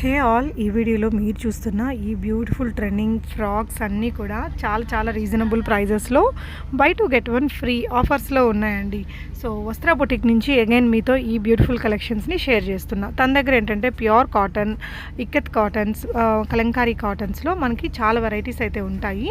Hey all ఈ వీడియోలో మీరు చూస్తున్న ఈ బ్యూటిఫుల్ ట్రెండింగ్ ఫ్రాక్స్ అన్నీ కూడా చాలా చాలా రీజనబుల్ ప్రైజెస్లో buy two get one free ఆఫర్స్లో ఉన్నాయండి. సో వస్త్ర బొటిక్ నుంచి అగైన్ మీతో ఈ బ్యూటిఫుల్ కలెక్షన్స్ని షేర్ చేస్తున్నా. తన దగ్గర ఏంటంటే pure cotton ikat cottons kalamkari కాటన్స్లో మనకి చాలా వెరైటీస్ అయితే ఉంటాయి.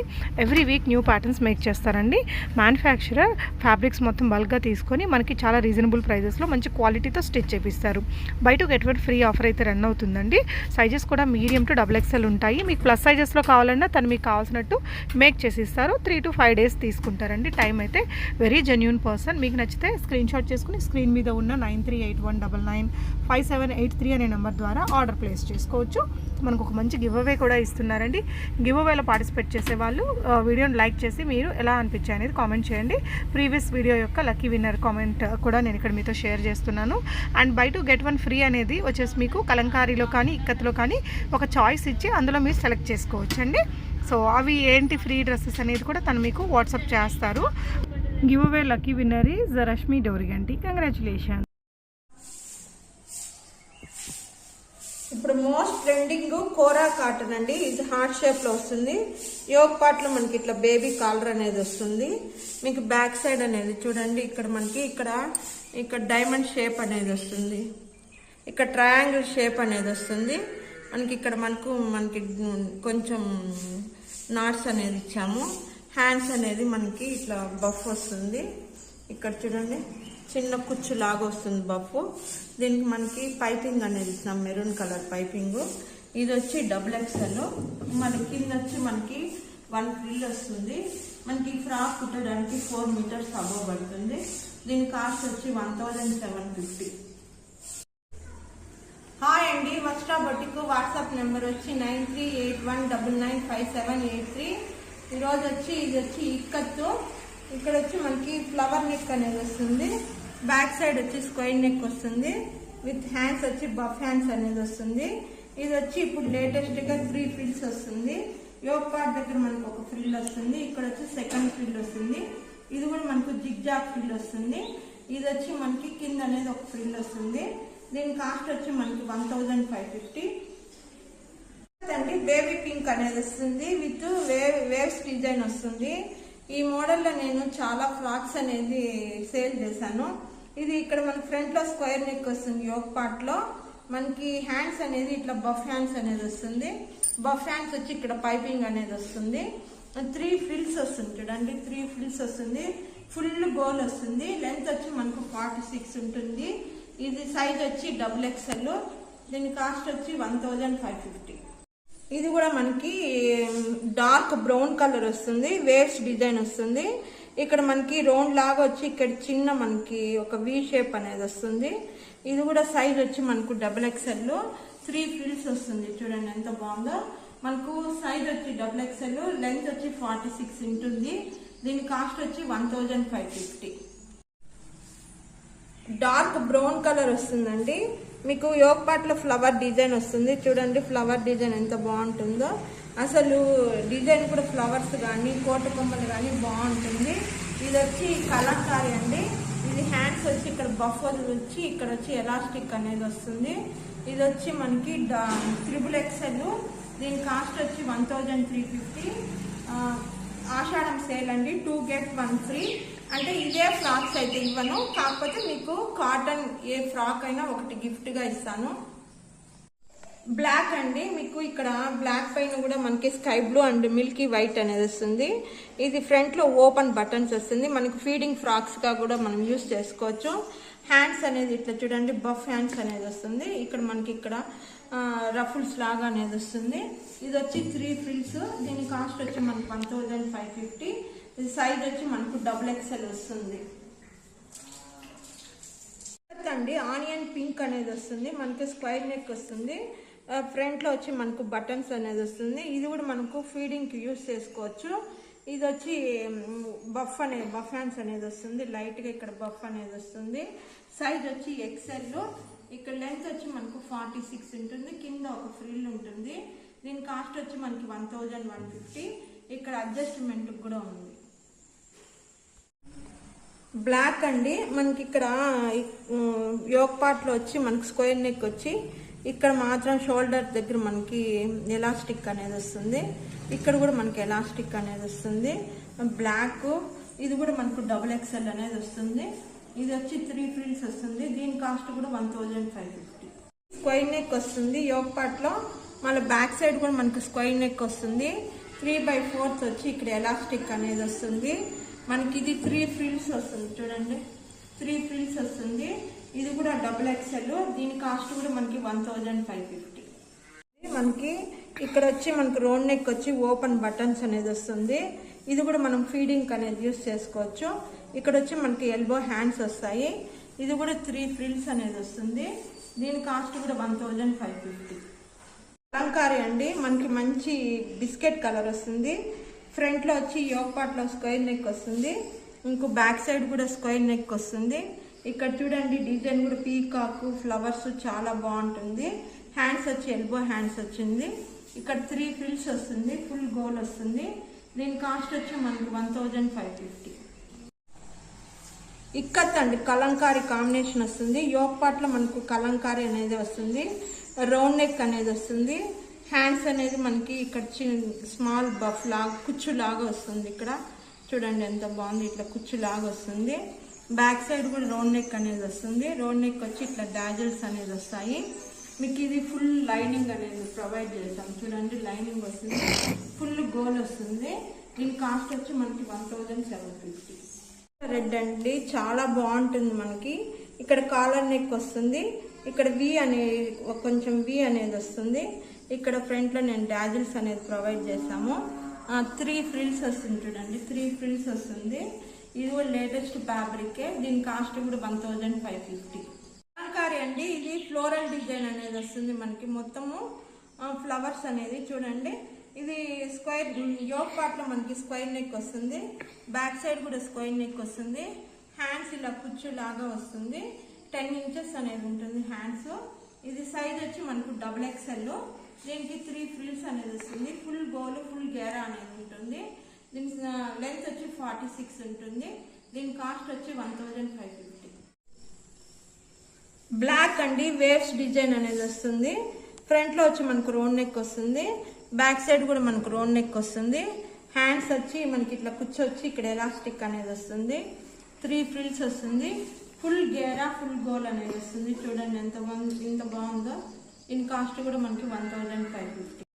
Every week new patterns make చేస్తారండి. మ్యానుఫ్యాక్చరర్ ఫ్యాబ్రిక్స్ మొత్తం బల్క్గా తీసుకొని మనకి చాలా రీజనబుల్ ప్రైజెస్లో మంచి క్వాలిటీతో స్టిచ్ చేపిస్తారు. Buy two get one free offer అయితే రన్ అవుతుందండి. సైజెస్ కూడా మీడియం టు డబుల్ ఎక్సెల్ ఉంటాయి. మీకు ప్లస్ సైజెస్లో కావాలన్నా తను మీకు కావాల్సినట్టు మేక్ చేసి ఇస్తారు త్రీ టు ఫైవ్ డేస్ తీసుకుంటారండి. టైం అయితే వెరీ జెన్యున్ పర్సన్. మీకు నచ్చితే స్క్రీన్ షాట్ చేసుకుని స్క్రీన్ మీద ఉన్న nine three eight one double nine five seven eight three అనే నెంబర్ ద్వారా ఆర్డర్ ప్లేస్ చేసుకోవచ్చు. మనకు ఒక మంచి గివ్ అవే కూడా ఇస్తున్నారండి. గివ్ అవేలో పార్టిసిపేట్ చేసే వాళ్ళు వీడియోని లైక్ చేసి మీరు ఎలా అనిపించాయి అనేది కామెంట్ చేయండి. ప్రీవియస్ వీడియో యొక్క లక్కీ విన్నర్ కామెంట్ కూడా నేను ఇక్కడ మీతో షేర్ చేస్తున్నాను. And buy two get one free అనేది వచ్చేసి మీకు కలంకారీలో కానీ ఇక్కత్లో కానీ ఒక చాయిస్ ఇచ్చి అందులో మీరు సెలెక్ట్ చేసుకోవచ్చు అండి సో అవి ఏంటి ఫ్రీ డ్రెస్సెస్ అనేది కూడా తను మీకు వాట్సాప్ చేస్తారు. Giveaway lucky winner is Rashmi Dorigunti congratulation most trending kora cotton అండి. ఇది హార్ట్ షేప్లో వస్తుంది. యోగ్ పార్ట్లో మనకి ఇట్లా బేబీ కాలర్ అనేది వస్తుంది. మీకు బ్యాక్ సైడ్ అనేది చూడండి. ఇక్కడ మనకి ఇక్కడ ఇక్కడ డైమండ్ షేప్ అనేది వస్తుంది. ఇక్కడ ట్రయాంగిల్ షేప్ అనేది వస్తుంది. మనకి ఇక్కడ మనకు మనకి కొంచెం నాట్స్ అనేది ఇచ్చాము. హ్యాండ్స్ అనేది మనకి ఇట్లా బఫ్ వస్తుంది. ఇక్కడ చూడండి. చిన్న కుచ్చు లాగా వస్తుంది బఫ్. దీనికి మనకి పైపింగ్ అనేది ఇస్తున్నాం మెరూన్ కలర్ పైపింగ్. ఇది వచ్చి డబుల్ ఎక్స్ఎల్. మన కింద వచ్చి మనకి వన్ ఫ్రిల్ వస్తుంది. మనకి ఫ్రాక్ కుట్టడానికి ఫోర్ మీటర్స్ అబవ్ పడుతుంది. దీని కాస్ట్ వచ్చి one thousand seven fifty. Hi అండి వస్ట్రా బొటిక్ వాట్సాప్ నెంబర్ వచ్చి nine three eight one double nine five seven eight three. ఈరోజు వచ్చి ఇది వచ్చి ఇక్కత్తు. ఇక్కడ వచ్చి మనకి ఫ్లవర్ నెక్ అనేది వస్తుంది. బ్యాక్ సైడ్ వచ్చి స్క్వైర్ నెక్ వస్తుంది. విత్ హ్యాండ్స్ వచ్చి బఫ్ హ్యాండ్స్ అనేది వస్తుంది. ఇది వచ్చి ఇప్పుడు లేటెస్ట్గా త్రీ ఫిల్స్ వస్తుంది. యోగ్ పార్ట్ దగ్గర మనకు ఒక ఫ్రిల్ వస్తుంది. ఇక్కడ వచ్చి సెకండ్ ఫ్రిల్ వస్తుంది. ఇది కూడా మనకు జిగ్ జాగ్ ఫ్రిల్ వస్తుంది. ఇది వచ్చి మనకి కింద అనేది ఒక ఫ్రిల్ వస్తుంది. దీని కాస్ట్ వచ్చి మనకి వన్ థౌజండ్ ఫైవ్ ఫిఫ్టీ. అండి బేబీ పింక్ అనేది వస్తుంది. విత్ వేవ్ వేవ్స్ డిజైన్ వస్తుంది. ఈ మోడల్లో నేను చాలా ఫ్రాక్స్ అనేది సేల్ చేశాను. ఇది ఇక్కడ మన ఫ్రంట్లో స్క్వేర్ నెక్ వస్తుంది. యోగ్ పార్ట్లో మనకి హ్యాండ్స్ అనేది ఇట్లా బఫ్ హ్యాండ్స్ అనేది వస్తుంది. బఫ్ హ్యాండ్స్ వచ్చి ఇక్కడ పైపింగ్ అనేది వస్తుంది. త్రీ ఫిల్స్ వస్తుంది చూడండి. త్రీ ఫిల్స్ వస్తుంది. ఫుల్ గోల్ వస్తుంది. లెంత్ వచ్చి మనకు ఫార్టీ సిక్స్ ఉంటుంది. ఇది సైజ్ వచ్చి డబుల్ ఎక్స్ఎల్ దీని కాస్ట్ వచ్చి వన్ థౌజండ్ ఫైవ్ ఫిఫ్టీ ఇది కూడా మనకి డార్క్ బ్రౌన్ కలర్ వస్తుంది. వేవ్స్ డిజైన్ వస్తుంది. ఇక్కడ మనకి రౌండ్ లాగా వచ్చి ఇక్కడ చిన్న మనకి ఒక వి షేప్ అనేది వస్తుంది. ఇది కూడా సైజ్ వచ్చి మనకు డబుల్ ఎక్స్ఎల్ త్రీ ఫ్రిల్స్ వస్తుంది. చూడండి ఎంత బాగుందో. మనకు సైజ్ వచ్చి డబుల్ ఎక్స్ఎల్ లెంత్ వచ్చి ఫార్టీ సిక్స్ ఉంటుంది. దీని కాస్ట్ వచ్చి one thousand five fifty dark brown colour వస్తుందండి. మీకు యోగపాట్లో ఫ్లవర్ డిజైన్ వస్తుంది. చూడండి ఫ్లవర్ డిజైన్ ఎంత బాగుంటుందో. అసలు డిజైన్ కూడా ఫ్లవర్స్ కానీ కోట కొమ్మలు కానీ బాగుంటుంది. ఇది వచ్చి కళాకారి అండి. ఇది హ్యాండ్స్ వచ్చి ఇక్కడ బఫర్ వచ్చి ఇక్కడ వచ్చి ఎలాస్టిక్ అనేది వస్తుంది. ఇది వచ్చి మనకి త్రిబుల్ ఎక్స్ఎల్. దీని కాస్ట్ వచ్చి one thousand three fifty. Ashadham sale అండి. Two get one free. అంటే ఇదే ఫ్రాక్స్ అయితే ఇవ్వను. కాకపోతే మీకు కాటన్ ఏ ఫ్రాక్ అయినా ఒకటి గిఫ్ట్గా ఇస్తాను. బ్లాక్ అండి. మీకు ఇక్కడ బ్లాక్ పైన కూడా మనకి sky blue and milky white అనేది వస్తుంది. ఇది ఫ్రంట్లో ఓపెన్ బటన్స్ వస్తుంది. మనకి ఫీడింగ్ ఫ్రాక్స్గా కూడా మనం యూస్ చేసుకోవచ్చు. హ్యాండ్స్ అనేది ఇట్లా చూడండి బఫ్ హ్యాండ్స్ అనేది వస్తుంది. ఇక్కడ మనకి ఇక్కడ రఫుల్స్ లాగా అనేది వస్తుంది. ఇది వచ్చి త్రీ ఫ్రిల్స్ దీని కాస్ట్ వచ్చి మనకి వన్ థౌజండ్ ఫైవ్ ఫిఫ్టీ ఇది సైజ్ వచ్చి మనకు డబుల్ ఎక్స్ఎల్ వస్తుంది. అండి ఆనియన్ పింక్ అనేది వస్తుంది. మనకి స్క్వైర్ నెక్ వస్తుంది. ఫ్రంట్లో వచ్చి మనకు బటన్స్ అనేది వస్తుంది. ఇది కూడా మనకు ఫీడింగ్కి యూస్ చేసుకోవచ్చు. ఇది వచ్చి బఫ్ అనే బఫ్ అనేది వస్తుంది. లైట్గా ఇక్కడ బఫ్ అనేది వస్తుంది. సైజ్ వచ్చి ఎక్సెల్ ఇక్కడ లెంత్ వచ్చి మనకు ఫార్టీ సిక్స్ ఉంటుంది. కింద ఒక ఫ్రిల్ ఉంటుంది. దీని కాస్ట్ వచ్చి మనకి వన్ థౌజండ్ వన్ ఫిఫ్టీ ఇక్కడ అడ్జస్ట్మెంట్ కూడా ఉంది. బ్లాక్ అండి. మనకి ఇక్కడ యోగ్ పార్ట్లో వచ్చి మనకి స్క్వేర్ నెక్ వచ్చి ఇక్కడ మాత్రం షోల్డర్ దగ్గర మనకి ఎలాస్టిక్ అనేది వస్తుంది. ఇక్కడ కూడా మనకి ఎలాస్టిక్ అనేది వస్తుంది. బ్లాక్ ఇది కూడా మనకు డబుల్ ఎక్స్ఎల్ అనేది వస్తుంది. ఇది వచ్చి త్రీ ఫ్రిల్స్ వస్తుంది. దీని కాస్ట్ కూడా one thousand five fifty. Square neck వస్తుంది. యోగ పాట్లో మళ్ళీ బ్యాక్ సైడ్ కూడా మనకి స్క్వైర్ నెక్ వస్తుంది. త్రీ బై ఫోర్త్ వచ్చి ఇక్కడ ఎలాస్టిక్ అనేది వస్తుంది. మనకి ఇది త్రీ ఫ్రిల్స్ వస్తుంది. చూడండి. త్రీ ఫ్రిల్స్ వస్తుంది. ఇది కూడా డబుల్ ఎక్స్ఎల్ దీని కాస్ట్ కూడా మనకి వన్ థౌజండ్ ఫైవ్ ఫిఫ్టీ మనకి ఇక్కడ వచ్చి మనకి రోడ్ నెక్ వచ్చి ఓపెన్ బటన్స్ అనేది వస్తుంది. ఇది కూడా మనం ఫీడింగ్ అనేది యూస్ చేసుకోవచ్చు. ఇక్కడ వచ్చి మనకి ఎల్బో హ్యాండ్స్ వస్తాయి. ఇది కూడా త్రీ ఫ్రిల్స్ అనేది వస్తుంది. దీని కాస్ట్ కూడా one thousand five fifty Kalamkari అండి. మనకి మంచి బిస్కెట్ కలర్ వస్తుంది. ఫ్రంట్లో వచ్చి యోగ్ పాట్లో స్క్వేర్ స్క్వైర్ నెక్ వస్తుంది. ఇంకో బ్యాక్ సైడ్ కూడా స్క్వైర్ నెక్ వస్తుంది. ఇక్కడ చూడండి డిజైన్ కూడా పీకాక్ ఫ్లవర్స్ చాలా బాగుంటుంది. హ్యాండ్స్ వచ్చి ఎల్బో హ్యాండ్స్ వచ్చింది. ఇక్కడ త్రీ ఫ్రిల్స్ వస్తుంది ఫుల్ గోల్ వస్తుంది. దీని కాస్ట్ వచ్చి మనకి one thousand five fifty ikat అండి కలంకారీ కాంబినేషన్ వస్తుంది. యోగ్ పాట్లో మనకు కలంకారీ అనేది వస్తుంది. రౌండ్ నెక్ అనేది వస్తుంది. హ్యాండ్స్ అనేది మనకి ఇక్కడ స్మాల్ బఫ్ లాగా కుచ్చు లాగా వస్తుంది ఇక్కడ. చూడండి ఎంత బాగుంది ఇట్లా కుచ్చు లాగా వస్తుంది. బ్యాక్ సైడ్ కూడా రౌండ్ నెక్ అనేది వస్తుంది. రౌండ్ నెక్ వచ్చి ఇట్లా డాజల్స్ అనేది వస్తాయి. మీకు ఇది ఫుల్ లైనింగ్ అనేది ప్రొవైడ్ చేస్తాం. చూడండి లైనింగ్ వస్తుంది. ఫుల్ గోల్ వస్తుంది. దీని కాస్ట్ వచ్చి మనకి one thousand seven fifty red అండి. చాలా బాగుంటుంది మనకి. ఇక్కడ కాలర్ నెక్ వస్తుంది. ఇక్కడ వి అనే కొంచెం వి అనేది వస్తుంది. ఇక్కడ ఫ్రంట్లో నేను డాజిల్స్ అనేది ప్రొవైడ్ చేస్తాము. త్రీ ఫ్రిల్స్ వస్తుంది చూడండి. త్రీ ఫ్రిల్స్ వస్తుంది. ఇది కూడా లేటెస్ట్ ఫ్యాబ్రిక్. దీని కాస్ట్ కూడా one thousand five fifty. Kalamkari అండి. ఇది ఫ్లోరల్ డిజైన్ అనేది వస్తుంది మనకి. మొత్తము ఫ్లవర్స్ అనేది చూడండి. ఇది స్క్వైర్ యోగ్ పార్ట్లో మనకి స్క్వైర్ నెక్ వస్తుంది. బ్యాక్ సైడ్ కూడా స్క్వైర్ నెక్ వస్తుంది. హ్యాండ్స్ ఇలా కుచ్చు లాగా వస్తుంది. టెన్ ఇంచెస్ అనేది ఉంటుంది హ్యాండ్స్. ఇది సైజ్ వచ్చి మనకు డబుల్ ఎక్స్ఎల్. దీనికి త్రీ ఫ్రిల్స్ అనేది వస్తుంది. ఫుల్ గోల్ ఫుల్ గేరా అనేది ఉంటుంది. దీని లెంత్ uh, వచ్చి ఫార్టీ సిక్స్ ఉంటుంది. దీని కాస్ట్ వచ్చి one thousand five fifty black అండి వేవ్స్ డిజైన్ అనేది వస్తుంది. ఫ్రంట్లో వచ్చి మనకు రోడ్ నెక్ వస్తుంది. బ్యాక్ సైడ్ కూడా మనకు రోడ్ నెక్ వస్తుంది. హ్యాండ్స్ వచ్చి మనకి ఇట్లా కుచ్చు ఇక్కడ ఎలాస్టిక్ అనేది వస్తుంది. త్రీ ఫ్రిల్స్ వస్తుంది. ఫుల్ గేరా ఫుల్ గోల్ అనేది వస్తుంది. చూడండి ఎంత బాగుంది ఎంత బాగుందో. దీని కాస్ట్ కూడా మనకి one thousand five fifty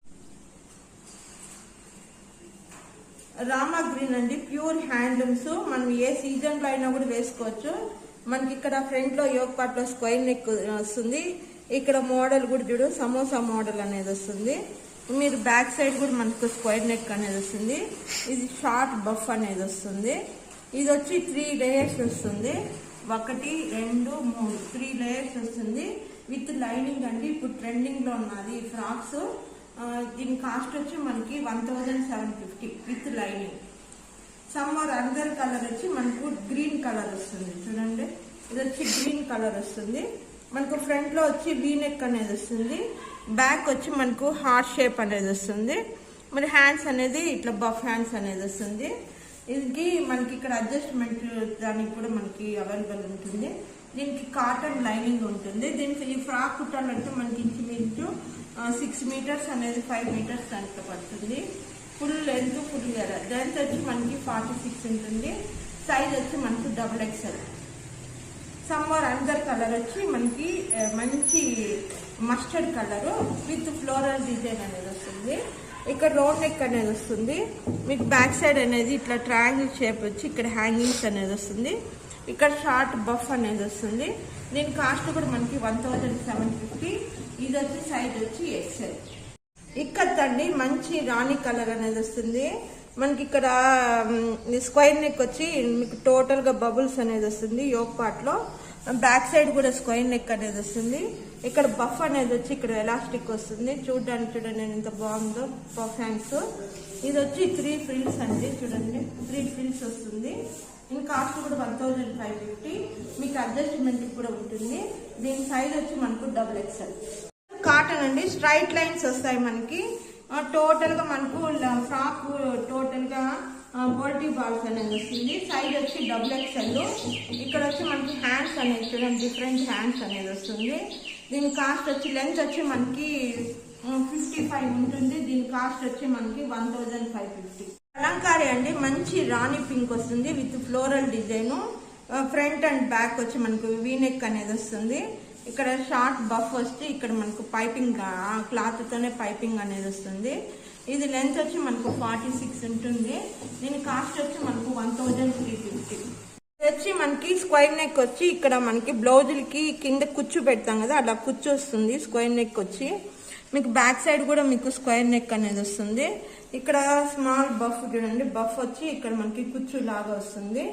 Rama green అండి. Pure handlooms. మనం ఏ సీజన్లో అయినా కూడా వేసుకోవచ్చు. మనకి ఇక్కడ ఫ్రంట్లో యోగ్ పార్ట్లో స్క్వైర్ నెక్ వస్తుంది. ఇక్కడ మోడల్ కూడా చూడు సమోసా మోడల్ అనేది వస్తుంది. మీరు బ్యాక్ సైడ్ కూడా మనకు స్క్వైర్ నెక్ అనేది వస్తుంది. ఇది షార్ట్ బఫ్ అనేది వస్తుంది. ఇది వచ్చి త్రీ లేయర్స్ వస్తుంది. ఒకటి రెండు మూడు. త్రీ లేయర్స్ వస్తుంది. విత్ లైనింగ్ అండి. ఇప్పుడు ట్రెండింగ్లో ఉన్నది ఫ్రాక్స్. దీని కాస్ట్ వచ్చి మనకి one thousand seven fifty with lining summer under colour వచ్చి మనకు గ్రీన్ కలర్ వస్తుంది. చూడండి. ఇది వచ్చి గ్రీన్ కలర్ వస్తుంది. మనకు ఫ్రంట్లో వచ్చి వీ నెక్ అనేది వస్తుంది. బ్యాక్ వచ్చి మనకు హార్ట్ షేప్ అనేది వస్తుంది. మరి హ్యాండ్స్ అనేది ఇట్లా బఫ్ హ్యాండ్స్ అనేది వస్తుంది. ఇది మనకి ఇక్కడ అడ్జస్ట్మెంట్ దానికి కూడా మనకి అవైలబుల్ ఉంటుంది. దీనికి కాటన్ లైనింగ్ ఉంటుంది. దీనికి ఈ ఫ్రాక్ కుట్టాలంటే మనకి ఇంచుమించు సిక్స్ మీటర్స్ అనేది ఫైవ్ మీటర్స్ అంత పడుతుంది. ఫుల్ లెంత్ ఫుల్ లెంత్ వచ్చి మనకి ఫార్టీ సిక్స్ ఉంటుంది. సైజ్ వచ్చి మనకి double XL summer under colour వచ్చి మనకి మంచి mustard colour with floral design అనేది వస్తుంది. ఇక్కడ రోడ్ నెక్ అనేది వస్తుంది. మీకు బ్యాక్ సైడ్ అనేది ఇట్లా ట్రయాంగిల్ షేప్ వచ్చి ఇక్కడ హ్యాంగింగ్స్ అనేది వస్తుంది. ఇక్కడ షార్ట్ బఫ్ అనేది వస్తుంది. దీని కాస్ట్ కూడా మనకి వన్ థౌజండ్ సెవెన్ ఫిఫ్టీ. ఇది వచ్చి సైజ్ వచ్చి ఎక్సెల్ ఇక్కడ అండి మంచి రాణి కలర్ అనేది వస్తుంది. మనకి ఇక్కడ స్క్వైర్ నెక్ వచ్చి మీకు టోటల్గా బబుల్స్ అనేది వస్తుంది యోగ్ పార్ట్లో. బ్యాక్ సైడ్ కూడా స్క్వైర్ నెక్ అనేది వస్తుంది. ఇక్కడ బఫ్ అనేది వచ్చి ఇక్కడ ఎలాస్టిక్ వస్తుంది. చూడడానికి చూడండి ఎంత బాగుందో పర్ఫాన్స్ ఇది వచ్చి త్రీ ఫ్రిల్స్ అండి చూడండి. త్రీ ఫ్రిల్స్ వస్తుంది. దీని కాస్ట్ కూడా వన్ థౌజండ్ ఫైవ్ ఫిఫ్టీ. మీకు అడ్జస్ట్మెంట్ కూడా ఉంటుంది. దీని సైజ్ వచ్చి మనకు డబుల్ ఎక్స్ఎల్. కాటన్ అండి స్ట్రైట్ లైన్స్ వస్తాయి మనకి. టోటల్గా మనకు ఫ్రాక్ టోటల్గా బోల్టీ బాల్స్ అనేది వస్తుంది. సైజ్ వచ్చి డబుల్ ఎక్స్ఎల్. ఇక్కడ వచ్చి మనకి హ్యాండ్స్ అనేది చూడండి డిఫరెంట్ హ్యాండ్స్ అనేది వస్తుంది. దీని కాస్ట్ వచ్చి లెంత్ వచ్చి మనకి ఫిఫ్టీ ఫైవ్ ఉంటుంది. దీని కాస్ట్ వచ్చి మనకి one thousand five fifty. Kalamkari అండి. మంచి రాణి పింక్ వస్తుంది with floral design front and back వచ్చి మనకు వీనెక్ అనేది వస్తుంది. ఇక్కడ షార్ట్ బఫ్ వచ్చి ఇక్కడ మనకు పైపింగ్ క్లాత్తోనే పైపింగ్ అనేది వస్తుంది. ఇది లెంత్ వచ్చి మనకు ఫార్టీ సిక్స్ ఉంటుంది. దీని కాస్ట్ వచ్చి మనకు వన్ థౌజండ్ త్రీ ఫిఫ్టీ వచ్చి మనకి స్క్వేర్ నెక్ వచ్చి ఇక్కడ మనకి బ్లౌజులకి కింద కుచ్చు పెడతాం కదా అలా కుచ్చు వస్తుంది స్క్వేర్ నెక్ వచ్చి. మీకు బ్యాక్ సైడ్ కూడా మీకు స్క్వేర్ నెక్ అనేది వస్తుంది. ఇక్కడ స్మాల్ బఫ్ చూడండి. బఫ్ వచ్చి ఇక్కడ మనకి కుచ్చు లాగా వస్తుంది.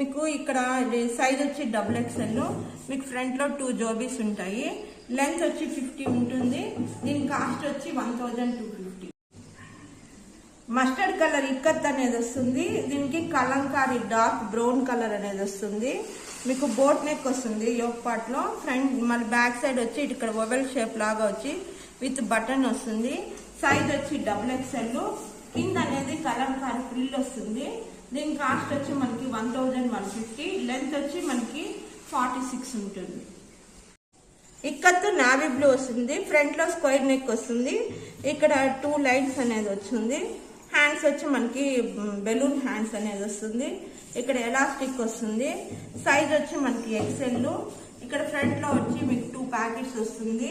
మీకు ఇక్కడ సైజ్ వచ్చి డబుల్ ఎక్స్ఎల్ మీకు ఫ్రంట్లో టూ జోబీస్ ఉంటాయి. లెంత్ వచ్చి ఫిఫ్టీ ఉంటుంది. దీని కాస్ట్ వచ్చి one thousand two fifty mustard colour ikat అనేది వస్తుంది. దీనికి కలంకారీ డార్క్ బ్రౌన్ కలర్ అనేది వస్తుంది. మీకు బోట్ నెక్ వస్తుంది. యోక్ పార్ట్లో ఫ్రంట్ మళ్ళీ బ్యాక్ సైడ్ వచ్చి ఇక్కడ ఒవెల్ షేప్ లాగా వచ్చి విత్ బటన్ వస్తుంది. సైజ్ వచ్చి డబుల్ ఎక్స్ఎల్. కింద అనేది కలంకారీ ఫ్రిల్ వస్తుంది. దీని కాస్ట్ వచ్చి మనకి one thousand one fifty. Length వచ్చి మనకి ఫార్టీ సిక్స్ ఉంటుంది. ఇక్కత్తు నావీ బ్లూ వస్తుంది. ఫ్రంట్లో స్క్వేర్ నెక్ వస్తుంది. ఇక్కడ టూ లైన్స్ అనేది వచ్చింది హ్యాండ్స్ వచ్చి మనకి బెలూన్ హ్యాండ్స్ అనేది వస్తుంది. ఇక్కడ ఎలాస్టిక్ వస్తుంది. సైజ్ వచ్చి మనకి ఎక్సెల్ ఇక్కడ ఫ్రంట్లో వచ్చి మీకు టూ ప్యాకెట్స్ వస్తుంది.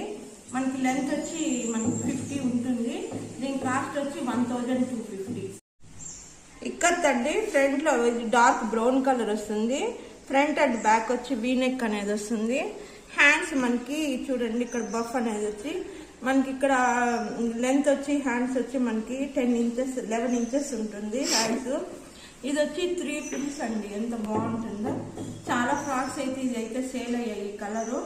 మనకి లెంత్ వచ్చి మనకి ఫిఫ్టీ ఉంటుంది. దీని కాస్ట్ వచ్చి one thousand two fifty ikat అండి ఫ్రంట్లో డార్క్ బ్రౌన్ కలర్ వస్తుంది. ఫ్రంట్ అండ్ బ్యాక్ వచ్చి వీనెక్ అనేది వస్తుంది. హ్యాండ్స్ మనకి చూడండి ఇక్కడ బఫ్ అనేది వచ్చి మనకి ఇక్కడ లెంత్ వచ్చి హ్యాండ్స్ వచ్చి మనకి టెన్ ఇంచెస్ లెవెన్ ఇంచెస్ ఉంటుంది హ్యాండ్స్ ఇది వచ్చి త్రీ పిన్స్ అండి ఎంత బాగుంటుందో. చాలా ఫ్రాక్స్ అయితే ఇది అయితే సేల్ అయ్యాయి colour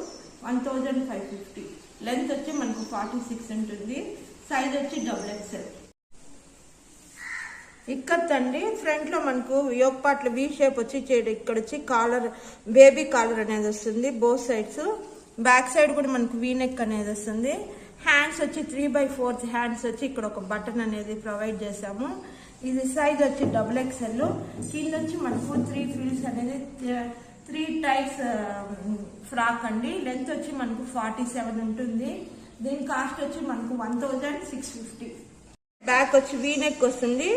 one thousand five fifty length వచ్చి ఫార్టీ సిక్స్ ఉంటుంది. సైజ్ వచ్చి డబుల్ ఎక్స్ఎల్. ఇక్కత్ అండి ఫ్రంట్లో మనకు యోగ్ పార్ట్లు వి షేప్ వచ్చి ఇక్కడ వచ్చి కాలర్ బేబీ కాలర్ అనేది వస్తుంది బోత్ సైడ్స్ బ్యాక్ సైడ్ కూడా మనకు వీ నెక్ అనేది వస్తుంది. హ్యాండ్స్ వచ్చి త్రీ బై ఫోర్త్ హ్యాండ్స్ వచ్చి ఇక్కడ ఒక బటన్ అనేది ప్రొవైడ్ చేసాము ఇది సైజ్ వచ్చి డబుల్ ఎక్స్ఎల్ కింద వచ్చి మనకు త్రీ ఫీల్స్ అనేది త్రీ టైప్స్ ఫ్రాక్ అండి. లెంత్ వచ్చి మనకు ఫార్టీ సెవెన్ ఉంటుంది. దీని కాస్ట్ వచ్చి మనకు one thousand six fifty. Back వచ్చి వీ నెక్ వస్తుంది.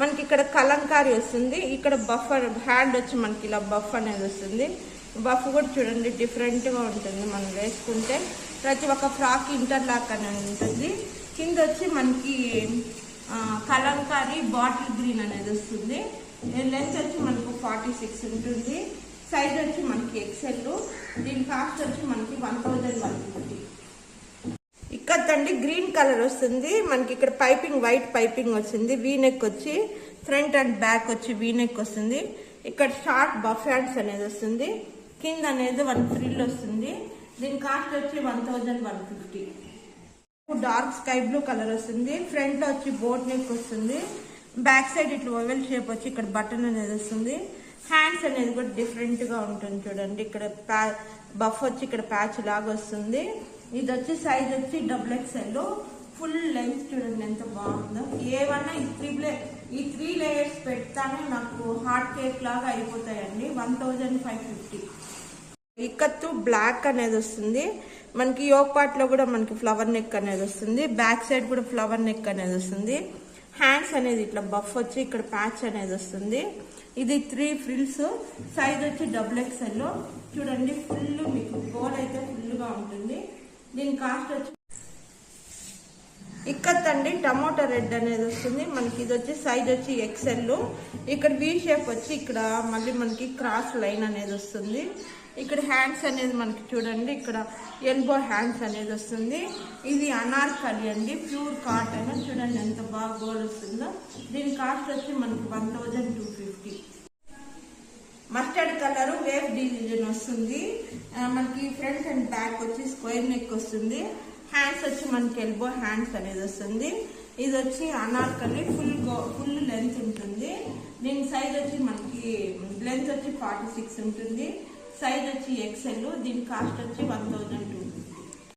మనకి ఇక్కడ కలంకారీ వస్తుంది. ఇక్కడ బఫర్ హ్యాండ్ వచ్చి మనకి ఇలా బఫ్ అనేది వస్తుంది. బఫ్ కూడా చూడండి డిఫరెంట్గా ఉంటుంది. మనం వేసుకుంటే ప్రతి ఒక్క ఫ్రాక్ ఇంటర్లాక్ అనేది ఉంటుంది. కింద వచ్చి మనకి కలంకారీ బాటిల్ గ్రీన్ అనేది వస్తుంది. లెంత్ వచ్చి మనకు ఫార్టీ సిక్స్ ఉంటుంది. సైజ్ వచ్చి మనకి ఎక్సెల్ దీని కాస్ట్ వచ్చి మనకి వన్ థౌజండ్ వన్ ఫిఫ్టీ. అండి గ్రీన్ కలర్ వస్తుంది. మనకి ఇక్కడ పైపింగ్ వైట్ పైపింగ్ వస్తుంది. వీ నెక్ వచ్చి ఫ్రంట్ అండ్ బ్యాక్ వచ్చి వీనెక్ వస్తుంది. ఇక్కడ షార్ట్ బఫ్ హ్యాండ్స్ అనేది వస్తుంది. కింద అనేది వన్ ఫ్రిల్ వస్తుంది. దీని కాస్ట్ వచ్చి one thousand one fifty. Dark sky blue colour వస్తుంది. ఫ్రంట్లో వచ్చి బోట్ నెక్ వస్తుంది. బ్యాక్ సైడ్ ఇట్లా ఓవెల్ షేప్ వచ్చి ఇక్కడ బటన్ అనేది వస్తుంది. హ్యాండ్స్ అనేది కూడా డిఫరెంట్గా ఉంటుంది చూడండి. ఇక్కడ బఫ్ వచ్చి ఇక్కడ ప్యాచ్ లాగా వస్తుంది. ఇది వచ్చి సైజ్ వచ్చి డబుల్ ఎక్స్ఎల్ ఫుల్ లెంత్ చూడండి ఎంత బాగుందో. ఏమన్నా ఈ త్రీ ఈ త్రీ లేయర్స్ పెడతానే నాకు హార్ట్ కేక్ లాగా అయిపోతాయండి. One thousand five fifty ikat black అనేది వస్తుంది. మనకి యోగ్ పార్ట్లో కూడా మనకి ఫ్లవర్ నెక్ అనేది వస్తుంది. బ్యాక్ సైడ్ కూడా ఫ్లవర్ నెక్ అనేది వస్తుంది. హ్యాండ్స్ అనేది ఇట్లా బఫ్ వచ్చి ఇక్కడ ప్యాచ్ అనేది వస్తుంది. ఇది త్రీ ఫ్రిల్స్ సైజ్ వచ్చి డబుల్ ఎక్స్ఎల్ చూడండి ఫుల్ మీకు గోల్ అయితే ఫుల్గా ఉంటుంది. దీని కాస్ట్ వచ్చి ఇక్కత్తండి టమాటా టమోటా రెడ్ అనేది వస్తుంది. మనకి ఇది వచ్చి సైజ్ వచ్చి ఎక్సెల్ ఇక్కడ వీ షేప్ వచ్చి ఇక్కడ మళ్ళీ మనకి క్రాస్ లైన్ అనేది వస్తుంది. ఇక్కడ హ్యాండ్స్ అనేది మనకి చూడండి ఇక్కడ ఎల్బో హ్యాండ్స్ అనేది వస్తుంది. ఇది అనార్కలి అండి ప్యూర్ కాటన్ చూడండి ఎంత బాగా గోల్ వస్తుందో. దీని కాస్ట్ వచ్చి మనకి one thousand two fifty mustard colour wave design వస్తుంది. మనకి ఫ్రంట్ అండ్ బ్యాక్ వచ్చి స్క్వేర్ నెక్ వస్తుంది. హ్యాండ్స్ వచ్చి మనకి ఎల్బో హ్యాండ్స్ అనేది వస్తుంది. ఇది వచ్చి అనార్కలి ఫుల్ ఫుల్ లెంత్ ఉంటుంది. దీని సైజ్ వచ్చి మనకి లెంత్ వచ్చి ఫార్టీ సిక్స్ ఉంటుంది. సైజ్ వచ్చి ఎక్సెల్ దీని కాస్ట్ వచ్చి వన్ థౌజండ్ టూ